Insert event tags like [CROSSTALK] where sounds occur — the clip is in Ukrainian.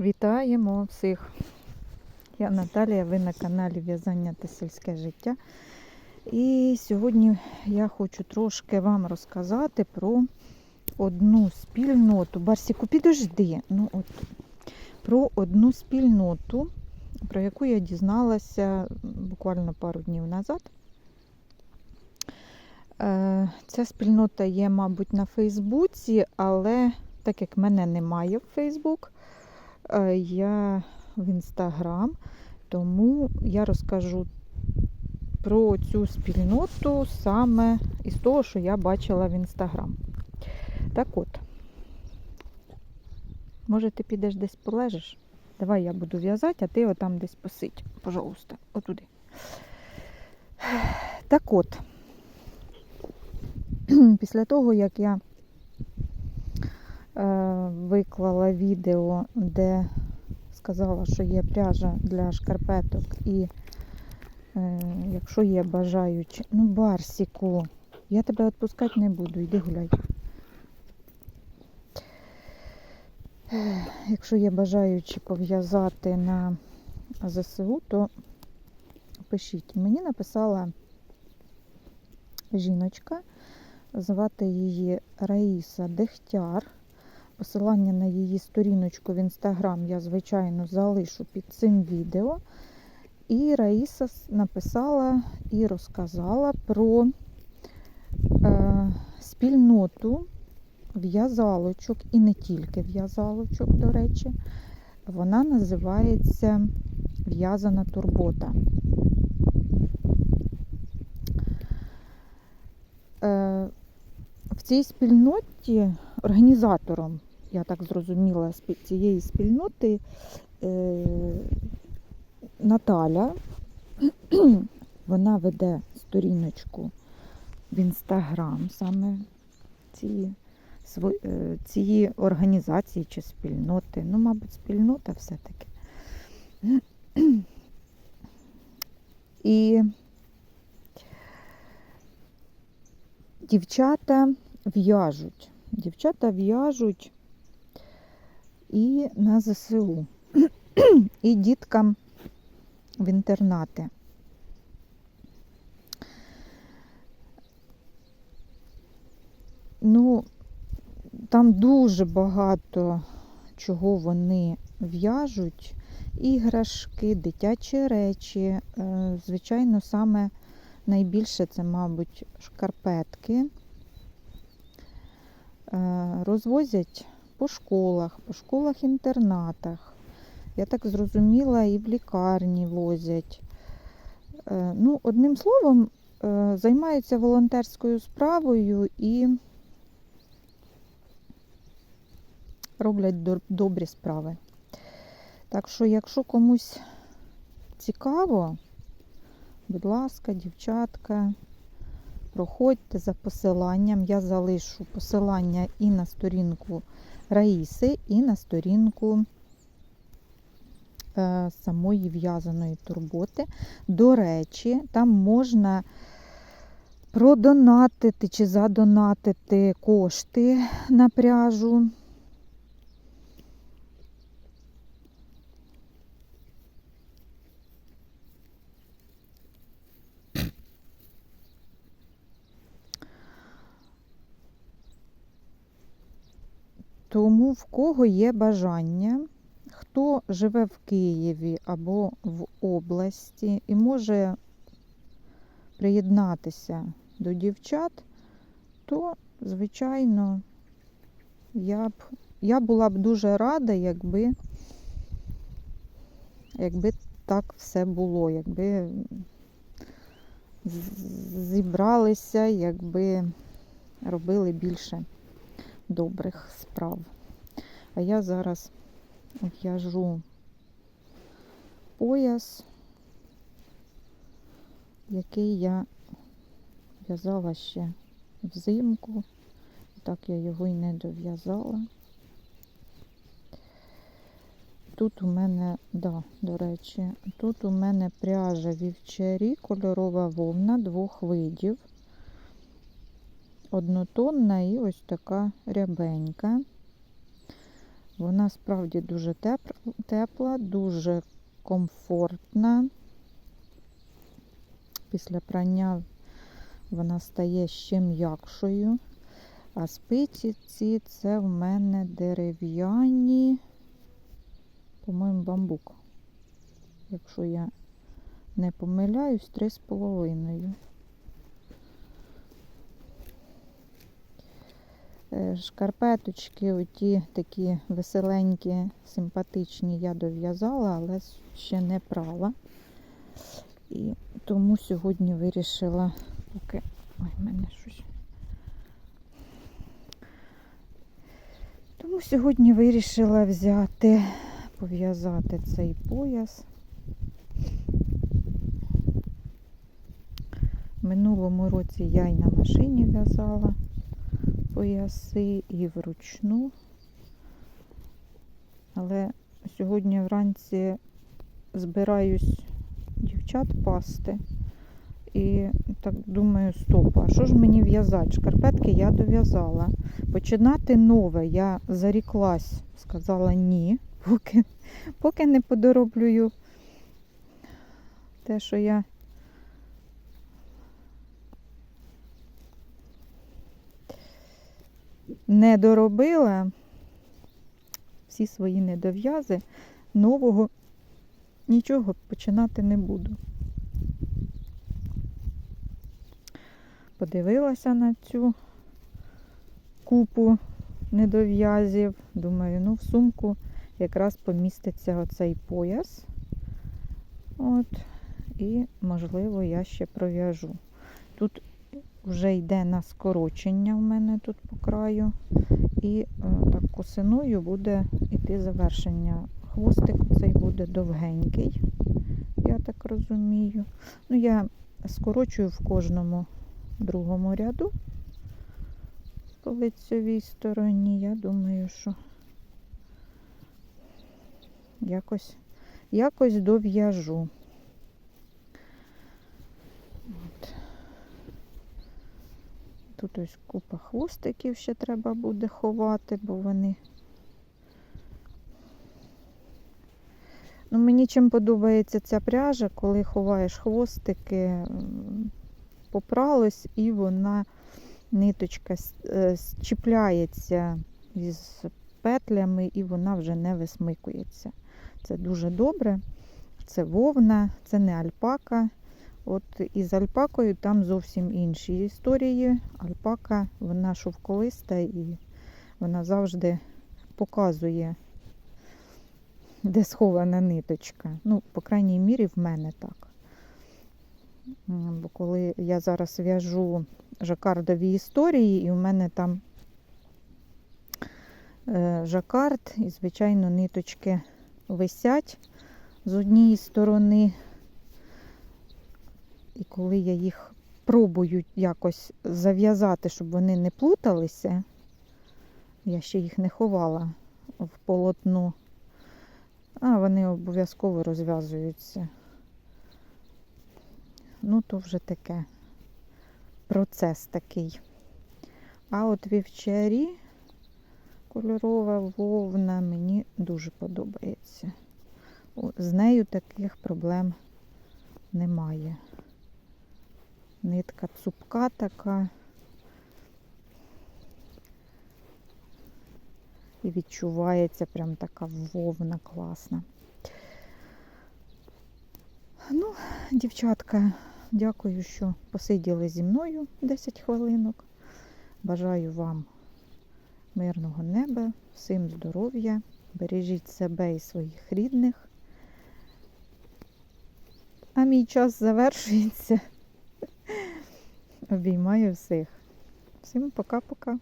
Вітаємо всіх! Я Наталія, ви на каналі В'язання та сільське життя. І сьогодні я хочу трошки вам розказати про одну спільноту. Барсіку, підожди. Ну, от, про одну спільноту, про яку я дізналася буквально пару днів назад. Е, Ця спільнота є, мабуть, на Фейсбуці, але так як мене немає в Фейсбук, я в Інстаграм, тому я розкажу про цю спільноту саме із того, що я бачила в Інстаграм. Так от, може, ти підеш десь полежиш? Давай я буду в'язати, а ти отам десь посидь, пожалуйста, отуди. Так от, [CLEARS THROAT] після того, як я е, виклала відео, де сказала, що є пряжа для шкарпеток, і е, якщо є бажаючі, ну, Барсіку, я тебе відпускати не буду, йди гуляй. Е, Якщо є бажаючі пов'язати на ЗСУ, то пишіть. Мені написала жіночка, звати її Раїса Дегтяр. Посилання на її сторіночку в інстаграм я, звичайно, залишу під цим відео. І Раїса написала і розказала про е, спільноту в'язалочок, і не тільки в'язалочок, до речі. Вона називається В'язана турбота. Е, в цій спільноті організатором, я так зрозуміла, спі- цієї спільноти е, Наталя. [CLEARS THROAT] Вона веде сторіночку в інстаграм саме цієї, е, цієї організації чи спільноти. Ну, мабуть, спільнота все-таки. [CLEARS THROAT] І дівчата в'яжуть. Дівчата в'яжуть і на ЗСУ, [CLEARS THROAT] і діткам в інтернати. Ну, там дуже багато чого вони в'яжуть. Іграшки, дитячі речі. Е, Звичайно, саме найбільше це, мабуть, шкарпетки. Е, Розвозять по школах, по школах-інтернатах. Я так зрозуміла, і в лікарні возять. Е, Ну, одним словом, е, займаються волонтерською справою і роблять добрі справи. Так що, якщо комусь цікаво, будь ласка, дівчатка, проходьте за посиланням. Я залишу посилання і на сторінку Раїси, і на сторінку е, самої в'язаної турботи. До речі, там можна продонатити чи задонатити кошти на пряжу. Тому в кого є бажання, хто живе в Києві або в області і може приєднатися до дівчат, то, звичайно, я б я була б дуже рада, якби, якби так все було, якби зібралися, якби робили більше добрих справ. А я зараз в'яжу пояс, який я в'язала ще взимку. Так я його і не дов'язала. Тут у мене, да, до речі, тут у мене пряжа вівчарі, кольорова вовна двох видів однотонна і ось така рябенька. Вона справді дуже тепла, дуже комфортна. Після прання вона стає ще м'якшою. А спиці це в мене дерев'яні, по-моєму, бамбук. Якщо я не помиляюсь, 3,5. Шкарпеточки, оті такі веселенькі, симпатичні, я дов'язала, але ще не прала. І тому сьогодні вирішила, поки. Ой, мене щось. Тому сьогодні вирішила взяти, пов'язати цей пояс. Минулому році я й на машині в'язала пояси і вручну. Але сьогодні вранці збираюсь дівчат пасти. І так думаю, стоп, а що ж мені в'язати? Шкарпетки я дов'язала. Починати нове я заріклась, сказала ні, поки, поки не подороблюю те, що я не доробила всі свої недов'язи, нового нічого починати не буду. Подивилася на цю купу недов'язів. Думаю, ну в сумку якраз поміститься оцей пояс. От. І, можливо, я ще пров'яжу. Тут вже йде на скорочення в мене тут по краю. І е, так косиною буде йти завершення. Хвостик цей буде довгенький, я так розумію. Ну, я скорочую в кожному другому ряду по лицевій стороні. Я думаю, що якось, якось дов'яжу. От. Тут ось купа хвостиків ще треба буде ховати, бо вони. Ну, мені чим подобається ця пряжа, коли ховаєш хвостики, попралось і вона ниточка е, чіпляється із петлями, і вона вже не висмикується. Це дуже добре. Це вовна, це не альпака. От із альпакою там зовсім інші історії. Альпака, вона шовковиста і вона завжди показує, де схована ниточка. Ну, по крайній мірі, в мене так. Бо коли я зараз в'яжу жакардові історії, і в мене там е, жакард, і, звичайно, ниточки висять з однієї сторони. І коли я їх пробую якось зав'язати, щоб вони не плуталися, я ще їх не ховала в полотно, а вони обов'язково розв'язуються. Ну, то вже таке процес такий. А от вівчарі кольорова вовна мені дуже подобається. З нею таких проблем немає. Нитка цупка така. І відчувається прям така вовна класна. Ну, дівчатка, дякую, що посиділи зі мною 10 хвилинок. Бажаю вам мирного неба, всім здоров'я, бережіть себе і своїх рідних. А мій час завершується. Обіймаю всіх. Всім пока-пока.